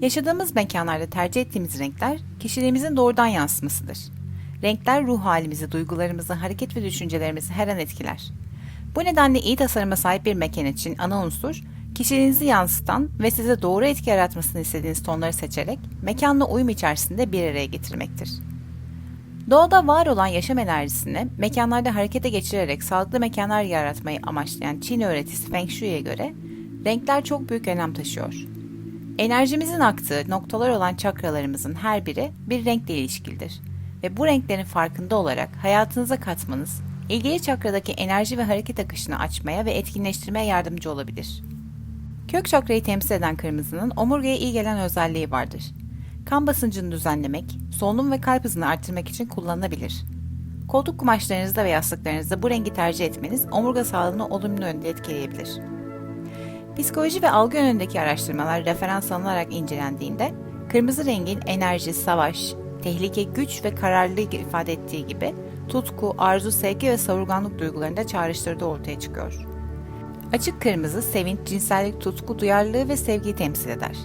Yaşadığımız mekanlarda tercih ettiğimiz renkler kişiliğimizin doğrudan yansımasıdır. Renkler ruh halimizi, duygularımızı, hareket ve düşüncelerimizi her an etkiler. Bu nedenle iyi tasarıma sahip bir mekan için ana unsur, kişiliğinizi yansıtan ve size doğru etki yaratmasını istediğiniz tonları seçerek mekanla uyum içerisinde bir araya getirmektir. Doğada var olan yaşam enerjisini mekanlarda harekete geçirerek sağlıklı mekanlar yaratmayı amaçlayan Çin öğretisi Feng Shui'ye göre renkler çok büyük önem taşıyor. Enerjimizin aktığı noktalar olan çakralarımızın her biri bir renkle ilişkilidir ve bu renklerin farkında olarak hayatınıza katmanız, ilgili çakradaki enerji ve hareket akışını açmaya ve etkinleştirmeye yardımcı olabilir. Kök çakrayı temsil eden kırmızının omurgaya iyi gelen özelliği vardır. Kan basıncını düzenlemek, solunum ve kalp hızını arttırmak için kullanılabilir. Koltuk kumaşlarınızda ve yastıklarınızda bu rengi tercih etmeniz omurga sağlığını olumlu yönde etkileyebilir. Psikoloji ve algı yönündeki araştırmalar referans alınarak incelendiğinde, kırmızı rengin enerji, savaş, tehlike, güç ve kararlılığı ifade ettiği gibi tutku, arzu, sevgi ve savurganlık duygularını da çağrıştırdığı ortaya çıkıyor. Açık kırmızı sevinç, cinsellik, tutku, duyarlılığı ve sevgiyi temsil eder.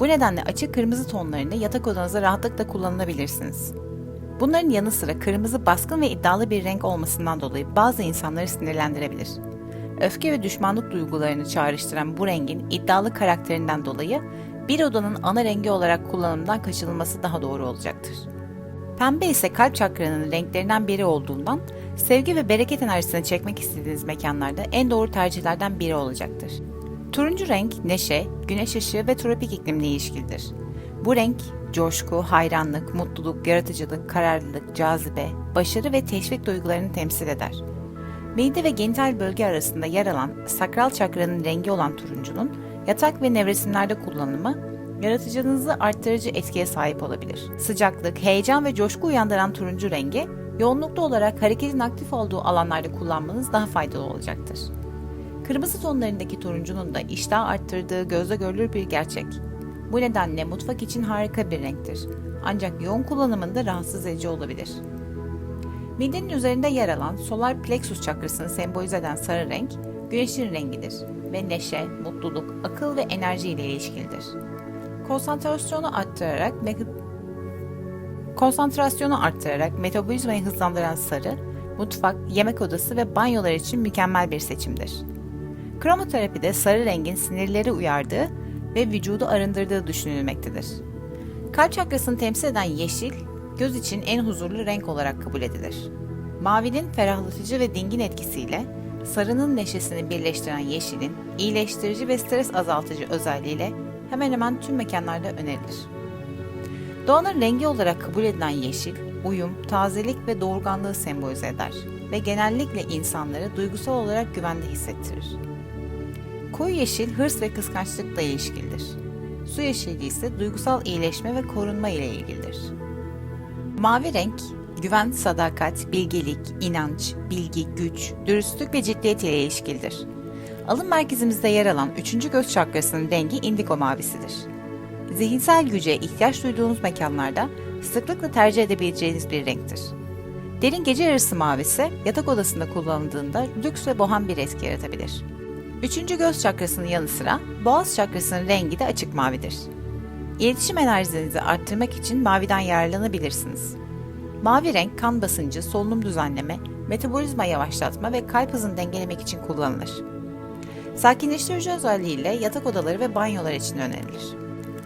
Bu nedenle açık kırmızı tonlarını yatak odanızda rahatlıkla kullanabilirsiniz. Bunların yanı sıra kırmızı baskın ve iddialı bir renk olmasından dolayı bazı insanları sinirlendirebilir. Öfke ve düşmanlık duygularını çağrıştıran bu rengin iddialı karakterinden dolayı bir odanın ana rengi olarak kullanımdan kaçınılması daha doğru olacaktır. Pembe ise kalp çakranın renklerinden biri olduğundan sevgi ve bereket enerjisini çekmek istediğiniz mekanlarda en doğru tercihlerden biri olacaktır. Turuncu renk neşe, güneş ışığı ve tropik iklimle ilişkilidir. Bu renk coşku, hayranlık, mutluluk, yaratıcılık, kararlılık, cazibe, başarı ve teşvik duygularını temsil eder. Mide ve genital bölge arasında yer alan sakral çakranın rengi olan turuncunun yatak ve nevresimlerde kullanımı yaratıcılığınızı arttırıcı etkiye sahip olabilir. Sıcaklık, heyecan ve coşku uyandıran turuncu rengi yoğunluklu olarak hareketin aktif olduğu alanlarda kullanmanız daha faydalı olacaktır. Kırmızı tonlarındaki turuncunun da iştah arttırdığı gözle görülür bir gerçek. Bu nedenle mutfak için harika bir renktir. Ancak yoğun kullanımında rahatsız edici olabilir. Midenin üzerinde yer alan solar plexus çakrasını sembolize eden sarı renk, güneşin rengidir ve neşe, mutluluk, akıl ve enerji ile ilişkilidir. Konsantrasyonu arttırarak konsantrasyonu arttırarak metabolizmayı hızlandıran sarı, mutfak, yemek odası ve banyolar için mükemmel bir seçimdir. Kromoterapide sarı rengin sinirleri uyardığı ve vücudu arındırdığı düşünülmektedir. Kalp çakrasını temsil eden yeşil, göz için en huzurlu renk olarak kabul edilir. Mavinin ferahlatıcı ve dingin etkisiyle sarının neşesini birleştiren yeşilin iyileştirici ve stres azaltıcı özelliğiyle hemen hemen tüm mekanlarda önerilir. Doğanın rengi olarak kabul edilen yeşil, uyum, tazelik ve doğurganlığı sembolize eder ve genellikle insanları duygusal olarak güvende hissettirir. Koyu yeşil hırs ve kıskançlıkla ilişkilidir. Su yeşili ise duygusal iyileşme ve korunma ile ilgilidir. Mavi renk, güven, sadakat, bilgelik, inanç, bilgi, güç, dürüstlük ve ciddiyet ile ilişkilidir. Alın merkezimizde yer alan 3. göz çakrasının rengi indigo mavisidir. Zihinsel güce ihtiyaç duyduğunuz mekanlarda sıklıkla tercih edebileceğiniz bir renktir. Derin gece yarısı mavisi yatak odasında kullanıldığında lüks ve bohem bir etki yaratabilir. Üçüncü göz çakrasının yanı sıra boğaz çakrasının rengi de açık mavidir. İletişim enerjinizi arttırmak için maviden yararlanabilirsiniz. Mavi renk kan basıncı, solunum düzenleme, metabolizma yavaşlatma ve kalp hızını dengelemek için kullanılır. Sakinleştirici özelliğiyle yatak odaları ve banyolar için önerilir.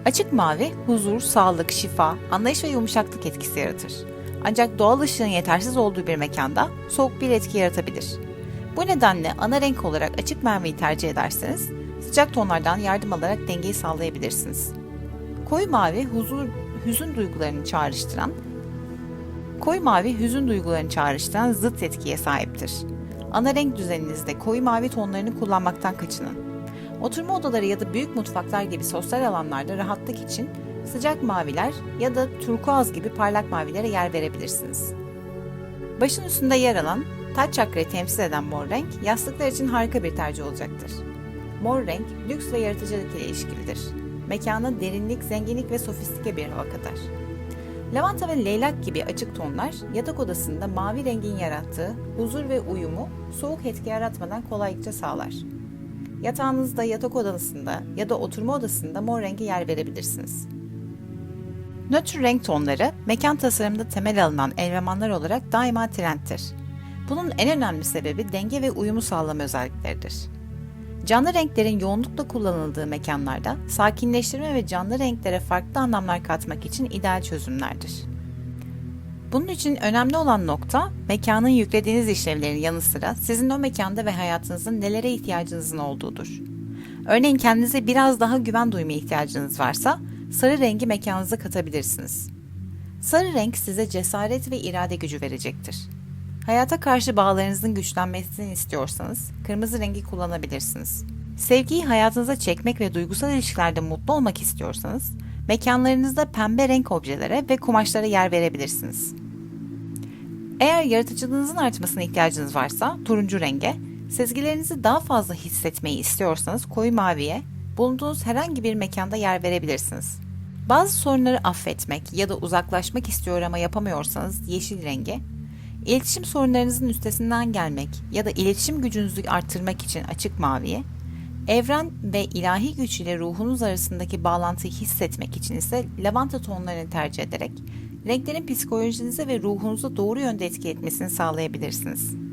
Açık mavi, huzur, sağlık, şifa, anlayış ve yumuşaklık etkisi yaratır. Ancak doğal ışığın yetersiz olduğu bir mekanda soğuk bir etki yaratabilir. Bu nedenle ana renk olarak açık maviyi tercih ederseniz sıcak tonlardan yardım alarak dengeyi sağlayabilirsiniz. Koyu mavi huzur, hüzün duygularını çağrıştıran, koyu mavi hüzün duygularını çağrıştıran zıt etkiye sahiptir. Ana renk düzeninizde koyu mavi tonlarını kullanmaktan kaçının. Oturma odaları ya da büyük mutfaklar gibi sosyal alanlarda rahatlık için sıcak maviler ya da turkuaz gibi parlak mavilere yer verebilirsiniz. Başın üstünde yer alan taç çakrayı temsil eden mor renk yastıklar için harika bir tercih olacaktır. Mor renk lüks ve yaratıcılık ile ilişkilidir. Mekana derinlik, zenginlik ve sofistike bir hava katar. Lavanta ve leylak gibi açık tonlar yatak odasında mavi rengin yarattığı huzur ve uyumu soğuk etki yaratmadan kolaylıkça sağlar. Yatağınızda, yatak odasında ya da oturma odasında mor rengi yer verebilirsiniz. Nötr renk tonları, mekan tasarımında temel alınan elemanlar olarak daima trendtir. Bunun en önemli sebebi denge ve uyumu sağlama özellikleridir. Canlı renklerin yoğunlukla kullanıldığı mekanlarda sakinleştirme ve canlı renklere farklı anlamlar katmak için ideal çözümlerdir. Bunun için önemli olan nokta, mekanın yüklediğiniz işlevlerin yanı sıra sizin o mekanda ve hayatınızın nelere ihtiyacınızın olduğudur. Örneğin kendinize biraz daha güven duymaya ihtiyacınız varsa, sarı rengi mekanınıza katabilirsiniz. Sarı renk size cesaret ve irade gücü verecektir. Hayata karşı bağlarınızın güçlenmesini istiyorsanız, kırmızı rengi kullanabilirsiniz. Sevgiyi hayatınıza çekmek ve duygusal ilişkilerde mutlu olmak istiyorsanız, mekanlarınızda pembe renk objelere ve kumaşlara yer verebilirsiniz. Eğer yaratıcılığınızın artmasına ihtiyacınız varsa turuncu renge, sezgilerinizi daha fazla hissetmeyi istiyorsanız koyu maviye, bulunduğunuz herhangi bir mekanda yer verebilirsiniz. Bazı sorunları affetmek ya da uzaklaşmak istiyor ama yapamıyorsanız yeşil rengi, iletişim sorunlarınızın üstesinden gelmek ya da iletişim gücünüzü arttırmak için açık maviye, evren ve ilahi güç ile ruhunuz arasındaki bağlantıyı hissetmek için ise lavanta tonlarını tercih ederek renklerin psikolojinize ve ruhunuza doğru yönde etki etmesini sağlayabilirsiniz.